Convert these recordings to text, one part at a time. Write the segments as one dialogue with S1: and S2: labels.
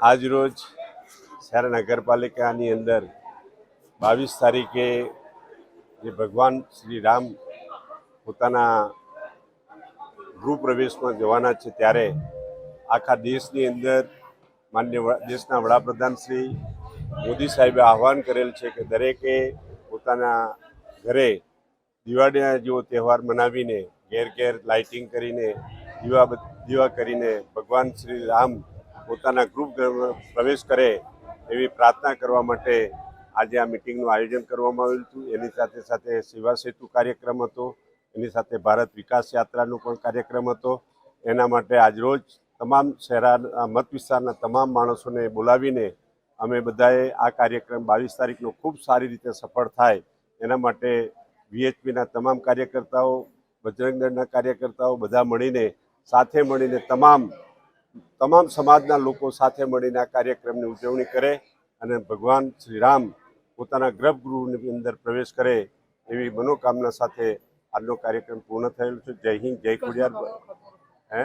S1: આજ રોજ શહેર નગરપાલિકાની અંદર બાવીસ તારીખે જે ભગવાન શ્રી રામ પોતાના ગૃહપ્રવેશમાં જવાના છે ત્યારે આખા દેશની અંદર માન્ય દેશના વડાપ્રધાન શ્રી મોદી સાહેબે આહવાન કરેલ છે કે દરેકે પોતાના ઘરે દિવાળીના જેવો તહેવાર મનાવીને ઘેર ઘેર લાઇટિંગ કરીને, દીવા દીવા કરીને ભગવાન શ્રી રામ પોતાના ગ્રુપ પ્રવેશ કરે એવી પ્રાર્થના કરવા માટે આજે આ મિટિંગનું આયોજન કરવામાં આવેલું હતું. એની સાથે સાથે સેવા સેતુ કાર્યક્રમ હતો. એની સાથે ભારત વિકાસ યાત્રાનો પણ કાર્યક્રમ હતો. એના માટે આજરોજ તમામ શહેરા મત વિસ્તારના તમામ માણસોને બોલાવીને અમે બધાએ આ કાર્યક્રમ બાવીસ તારીખનો ખૂબ સારી રીતે સફળ થાય એના માટે વીએચપીના તમામ કાર્યકર્તાઓ બજરંગ દળના કાર્યકર્તાઓ બધા મળીને, સાથે મળીને તમામ તમામ સમાજના લોકો સાથે મળીને આ કાર્યક્રમની ઉજવણી કરે અને ભગવાન શ્રી રામ પોતાના ગર્ભગૃહની અંદર પ્રવેશ કરે એવી મનોકામના સાથે આજનો કાર્યક્રમ પૂર્ણ થયેલો છે. જય હિન્દ, જય ખોડિયાર. હે?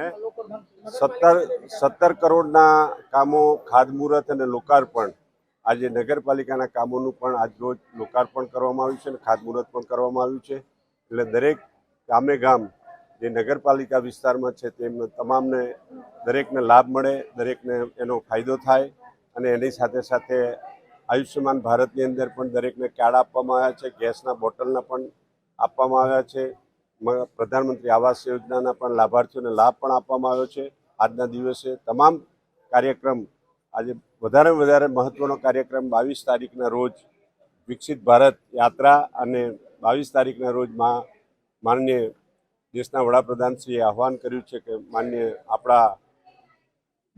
S1: સત્તર સત્તર કરોડના કામો ખાદમુહૂર્ત અને લોકાર્પણ. આજે નગરપાલિકાના કામોનું પણ આજ રોજ લોકાર્પણ કરવામાં આવ્યું છે અને ખાતમુહૂર્ત પણ કરવામાં આવ્યું છે. એટલે દરેક ગામે ગામ જે નગરપાલિકા વિસ્તારમાં છે, તેમને તમામને દરેકને લાભ મળે, દરેકને એનો ફાયદો થાય અને એની સાથે સાથે આયુષ્યમાન ભારતની અંદર પણ દરેકને કાર્ડ આપવામાં આવ્યા છે, ગેસના બોટલના પણ આપવામાં આવ્યા છે પ્રધાનમંત્રી આવાસ યોજનાના પણ લાભાર્થીઓને લાભ પણ આપવામાં આવ્યો છે. આજના દિવસે તમામ કાર્યક્રમ આજે વધારે વધારે મહત્વનો કાર્યક્રમ બાવીસ તારીખના રોજ વિકસિત ભારત યાત્રા અને બાવીસ તારીખના રોજ માનનીય દેશના વડાપ્રધાનશ્રીએ આહવાન કર્યું છે કે માન્ય આપણા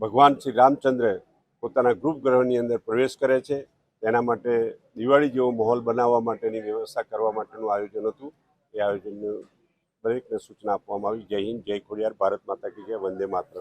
S1: ભગવાન શ્રી રામચંદ્ર પોતાના ગૃહ ગ્રહની અંદર પ્રવેશ કરે છે. તેના માટે દિવાળી જેવો માહોલ બનાવવા માટેની વ્યવસ્થા કરવા માટેનું આયોજન હતું. એ આયોજનનું દરેકને સૂચના આપવામાં આવી. જય હિન્દ, જય ખોડિયાર, ભારત માતા કી જય, વંદે માતરમ.